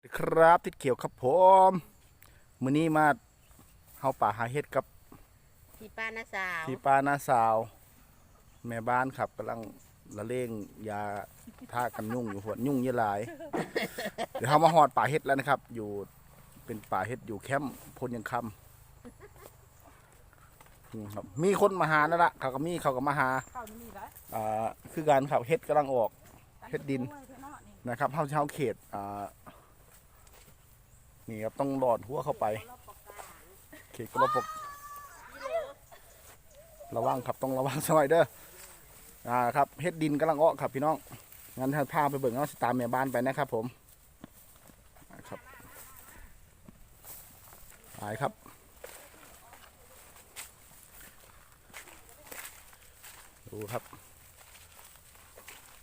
สวัสดีครับทิดเขียวครับผมมื้อนี้มาเฮาป่าหาเห็ดกับพี่ป้าน้าสาวพี่ป้าน้าสาว แม่บ้านครับกำลังละเลงยาท่ากันยุ่งอยู่หัวยุ่งเยอะหลาย เดี๋ยวเฮามาหอดป่าเห็ดแล้วนะครับ อยู่เป็นป่าเห็ดอยู่แคมป์พลยังคำนี่ครับมีคนมาหานั่นละเขาก็มีเขาก็มาหาเข้านี่ได้อ่าคือการขับเห็ดกำลังออกเฮ็ดดินนะครับเฮาเฮาเขตอ่า นี่ครับต้องหลอดหัวเข้าไปเขตกระปกระวังครับต้องระวังสมัยเด้ออ่าครับเฮ็ดดินกำลังอ้อครับพี่น้องงั้นถ้าพาไปเบิ่งเอาสตามแม่บ้านไปนะครับ ผมครับไปครับดูครับ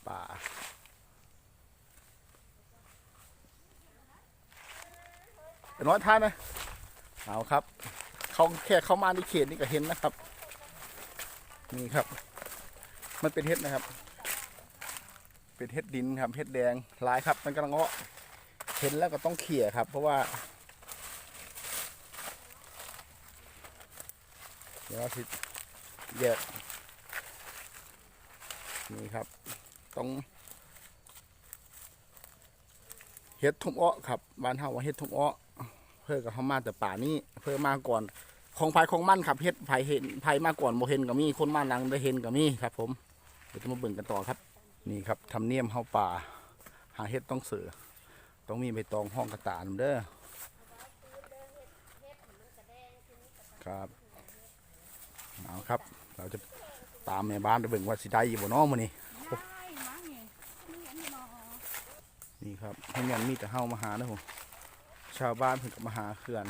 ป่า น้อยท่านนะเอาครับเขาแค่เข้ามาในเขตนี่ก็เห็นนะครับ นี่ครับ มันเป็นเห็ดนะครับ เป็นเห็ดดินครับเห็ดแดงหลายครับ มันกำลังเงาะเห็นแล้วก็ต้องเขี่ยครับ เพราะว่า เดี๋ยวเราสิแยกนี่ครับต้องเห็ดทุ่มอ้อครับบ้านเฮาว่าเห็ดทุ่มอ้อ เพื่อกับเขามาแต่ป่านี้ เพื่อมาก่อน ของภายของมั่นครับเฮ็ดไผเห็นไผมาก่อนโมเห็นก็มีคนมาหลังได้เห็นก็มีครับ ผมเดี๋ยวจะมาเบิ่งกันต่อครับนี่ครับทำเนียมเฮาป่า หาเฮ็ดต้องเสือต้องมีใบตองห้องกระตานำเด้อครับเอาครับ เราจะตามแม่บ้านไปเบิ่งว่าสิได้อยู่บ่เน้อมื้อนี้ได้มั้งนี่นี่เห็นบ่นี่ครับให้แม่นมีแต่เฮามาหาเด้อผม ชาวบ้านเพิ่นก็มาหาเขื่อน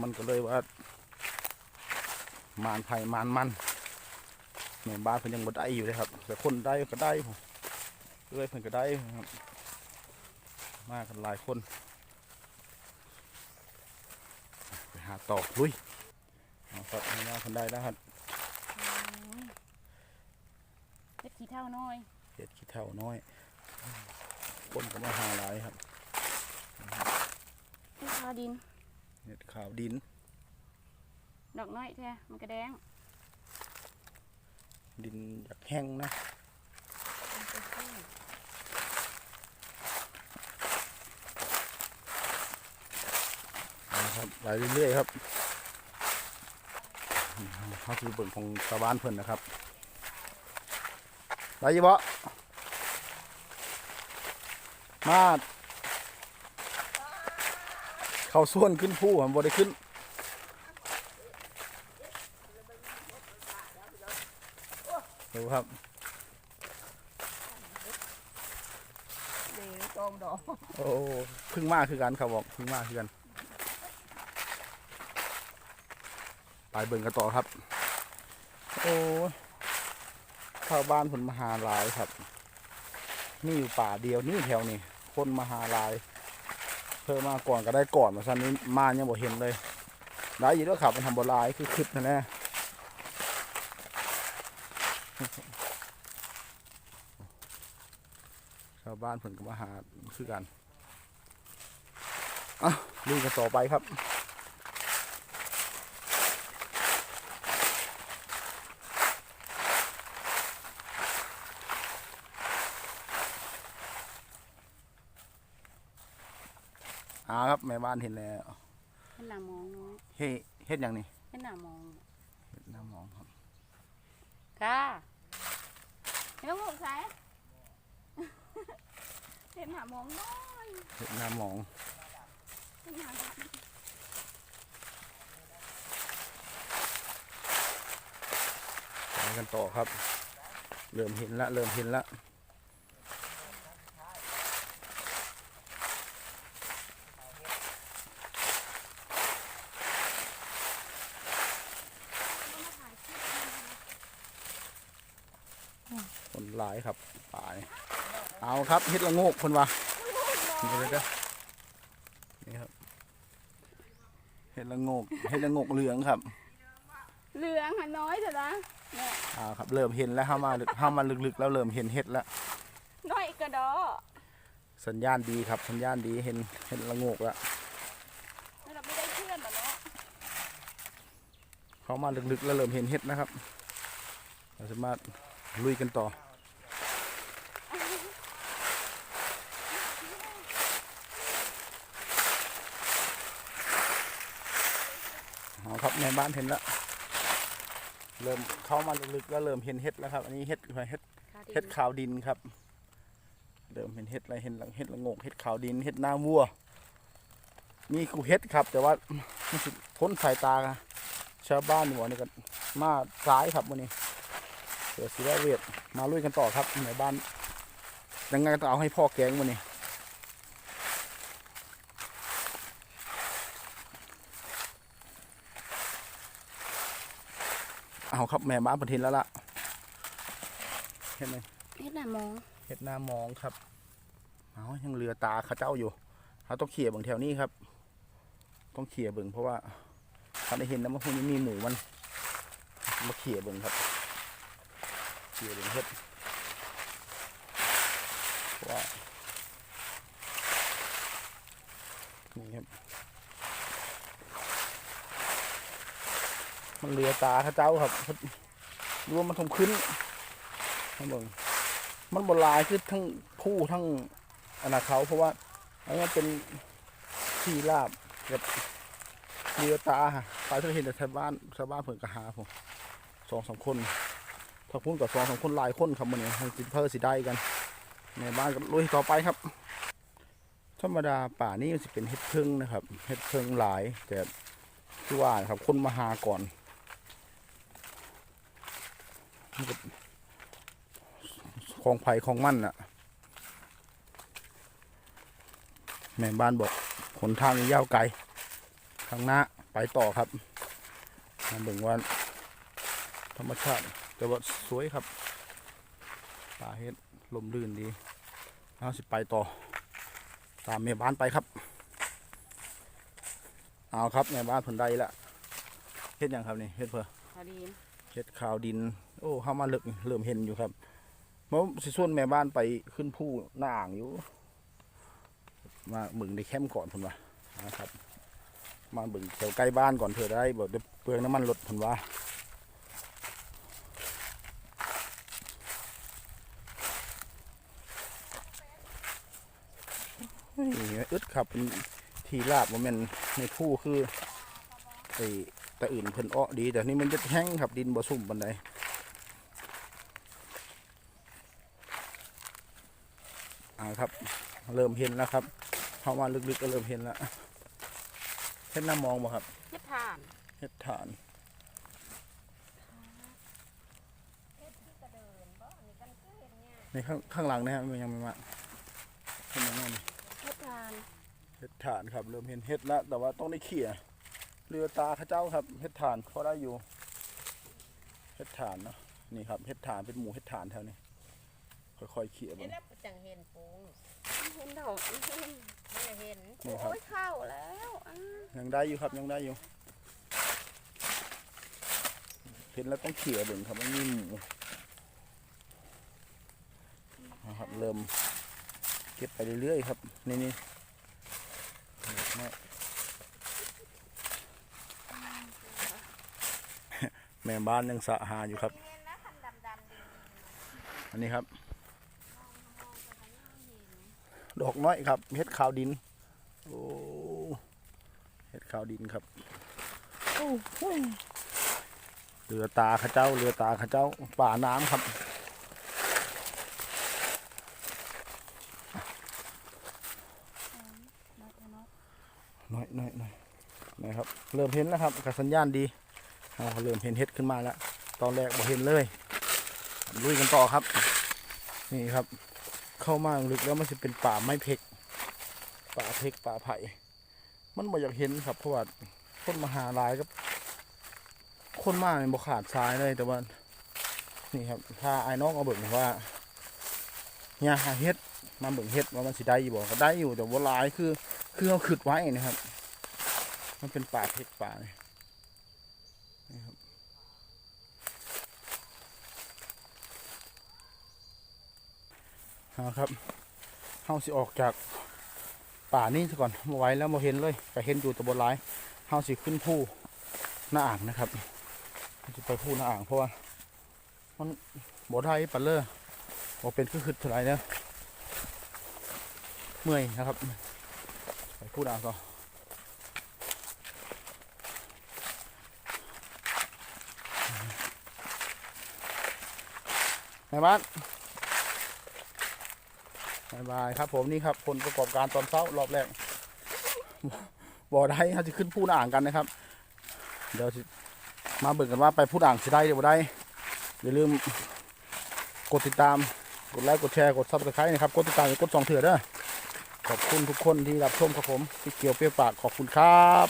มันก็เลยว่ามานไผ่มานมันแม่บ้านเพิ่นยังบ่ได้อยู่เลยครับ แต่คนได้ก็ได้ผมเลยเพิ่นก็ได้ครับมากันหลายคน ไปหาตอกลุยเอาครับแม่บ้านเพิ่นได้แล้วครับเฮ็ดขี้เท่าน้อยเห็ดขี้เท่าน้อย คนก็มาหาหลายครับเฮ็ดข้าวดินเห็ดขาวดิน ดอกน้อยแท้มันกระแดง ดินอยากแห้งนะนะครับไปเรื่อยๆครับเขาคือเบิ่งของชาวบ้านเพิ่นนะครับไปยี่บ่ มาเขาส่วนขึ้นผู้ผมบ่ได้ขึ้น ดูครับเดี๋ยวตองดอกโอ้เพึ่งมาคือกันครับบอกเพึ่งมาคือกัน ไปเบิ่งกันต่อครับ โอ้ชาวบ้านผลมหาหลายครับ นี่อยู่ป่าเดียวนี่แถวนี้ คนมหาลาย เพิ่มมาก่อนก็ได้ก่อนมาซันนี้มายังบ่เห็นเลยได้ยินว่าขับมันทำบ่หลายคือคึดนะแน่ชาวบ้านผลกับมาหาคือกันอะลุยกันต่อไปครับ อ่าครับ แม่บ้านเห็นแล้วเฮ็ดหน้ามองน้อยเฮ้เฮ็ดอย่างนี้เฮ็ดหน้ามองเฮ็ดน้ำหมองครับค่ะเฮ็ดลูกใส่เฮ็ดหน้ามองน้อยเฮ็ดน้ำหมองเฮ็ดหน้าไปกันต่อครับ เริ่มเห็นละเริ่มเห็นละ คนหลายครับตายเอาครับเฮ็ดละโงกคนวะนี่เลยเด้อนี่ครับเฮ็ดละโงกเฮ็ดละโงกเหลืองครับเหลืองหันน้อยเถอะนะแม่อ่าครับเริ่มเห็นแล้วเข้ามาเข้ามาลึกๆ แล้วเริ่มเห็นเห็ดแล้ว น้อยกระดอสัญญาณดีครับสัญญาณดีเห็นเห็นละโงกแล้วนี่เราไม่ได้เพื่อนหรอเนาะเข้ามาลึกๆ แล้วเริ่มเห็นเห็ดนะครับเราสามารถลุยกันต่อ เอาครับในบ้านเห็นแล้ว เริ่มเข้ามาลึกๆแล้วเริ่มเห็นเห็ดแล้วครับ อันนี้เห็ดเห็ดเห็ดขาวดินครับ เริ่มเห็นเห็ดอะไรเห็นหลังเห็ดละโงกเห็ดขาวดินเห็ดหน้าวัวมีกูเห็ดครับ แต่ว่ามันสิพ้นสายตาชาวบ้านหัวนี่กันมาซ้ายครับวันนี้เสือสีแดงเวทมาลุยกันต่อครับในบ้านยังไงก็ต้องเอาให้พ่อแกงวันนี้ เอาครับแม่บ้านประทินแล้วล่ะเห็นไหมเฮ็ดหน้ามองเห็ดหน้ามองครับเอายังเรือตาเข้าเจ้าอยู่เขาต้องเขี่ยเบิ่งแถวนี้ครับ ต้องเขี่ยเบิ่งเพราะว่าเขาได้เห็นนะว่าพวกนี้มีหมูมันมาเขี่ยเบิ่งครับเขี่ยเบิ่งเห็ดเพราะว่านี่ครับ มันเรือตาข้าเจ้าครับรวมมันทมขึ้นให้เบิ่งมันบหลายคือทั้งผู้ทั้งอนาเขาเพราะว่าอันนี้เป็นที่ราบกับเรือตาฮะปลาที่เราเห็นแต่ชาวบ้านชาวบ้านเพิ่นก็หาผมสองสามคนถ้าพุ่นกับสองสามคนหลายคนครับมันเนี่ยให้สิเพิ่สิได้กัน ในบ้านก็ลุยต่อไปครับ ธรรมดาป่านี้มันสิเป็นเห็ดพึ่งนะครับ เห็ดพึ่งหลายแต่ที่ว่านะครับคนมาหาก่อนมันก็ ของไผ่ของมั่นน่ะแม่บ้านบอกขนทางยาวไกลข้างหน้าไปต่อครับมาเบิ่งว่าธรรมชาติแต่ว่าสวยครับป่าเฮ็ดลมลื่นดีเอาสิไปต่อ ตามแม่บ้านไปครับ เอาครับแม่บ้านผลใดละเฮ็ดหยังครับนี่เฮ็ดเพื่อพอดีเฮ็ดขาวดิน โอ้เข้ามาลึกนี่เริ่มเห็นอยู่ครับเมื่อสิส่วนแม่บ้านไปขึ้นผู้หน้าอ่างอยู่ มาเบึงในแคมป์ก่อนผมว่านะครับ มาเบึงแถวใกล้บ้านก่อนเถอะได้บ่เดี๋ยวเปลืองน้ำมันรถผมว่าอึดครับเป็นทีลาบว่าแมันในผู้คือไอ้แต่อื่นเพิ่นอ้อดี แต่นี่มันจะแห้งครับดินบ่สุ่มปันใดอ่าครับ เริ่มเห็นแล้วครับเข้ามาลึกๆก็เริ่มเห็นแล้วเห็นหน้ามองบ่ครับเฮ็ดทานเห็ดฐานในข้างข้างหลังนะครับมันยังไม่มาเห็นไหมนั่นเฮ็ดทานเห็ดฐานครับ เริ่มเห็นเห็ดแล้วแต่ว่าต้องได้เขี่ยเรือตาเข้าเจ้าครับเห็ดฐานพอได้อยู่เห็ดฐานเนาะนี่ครับเห็ดฐานเป็นหมูเห็ดฐานแถวนี้ ค่อยๆเขี่ยเห็เบิ่นงแล้วจังเห็นปูงเห็นดอกเห็นไม่ได้เห็นนี่ครับ โอ้ยเข้าแล้วอะยังได้อยู่ครับยังได้อยู่เห็นแล้วต้องเขี่ยเบิ่งครับมันมีหมูนะครับเริ่มเก็บไปเรื่อยๆครับนี่นี่แม่บ้านยังสะหาอยู่ครับ เห็นแล้วคันดำๆดีอันนี้ครับ ดอกน้อยครับเห็ดขาวดินโอ้เห็ดขาวดินครับโอ้โหเรือตาข้าเจ้าเรือตาข้าเจ้าป่าน้ำครับน้อยน้อยน้อยนะครับ เริ่มเห็นแล้วครับกับสัญญาณดีเราเริ่มเห็นเห็ดขึ้นมาแล้ว ตอนแรกบ่เห็นเลย ลุยกันต่อครับ นี่ครับ เข้ามาลึกแล้วมันจะเป็นป่าไม้เพกป่าเพกป่าไผ่ มันบ่อยากเห็นครับเพราะว่าคนมาหาลายกับ คนมากเนี่ยบ่ขาดซ้ายเลยแต่ว่านี่ครับถ้าไอ้น้องเอาเบิ่งว่าเนี่ยหาเฮ็ดมาเบิ่งเฮ็ดว่ามันสิได้อยู่บ่ก็ได้อยู่แต่ว่าลายคือ คือเอาขึ้นไว้นะครับ มันเป็นป่าเพกป่าเนี่ยนี่ครับ เอาครับเฮาสิออกจากป่านี้ซะก่อนมาไว้แล้วมาเห็นเลยก็เห็นอยู่แตะบนหลายเฮาสิขึ้นผู้หน้าอ่างนะครับจะไปผู้หน้าอ่างเพราะว่ามันบ่ได้ปันเลอบ่เป็นคือคือเท่าไหร่เนอะเมื่อยนะครับ ไปผู้หน้าอ่างก่อนในบ้าน บายครับผมนี่ครับผลประกอบการตอนเช้ารอบแรกบ่ได้เขาจะขึ้นผู้หน้าอ่างกันนะครับ เดี๋ยวมาเบิ่งกันว่าไปผู้อ่างสิได้หรือบ่ได้อย่าลืมกดติดตามกดไลค์กดแชร์กดซับสไครต์นะครับกดติดตามอย่ากดสองเถื่อเด้อขอบคุณทุกคนที่รับชมครับผมที่เกี่ยวเปรี้ยวปากขอบคุณครับ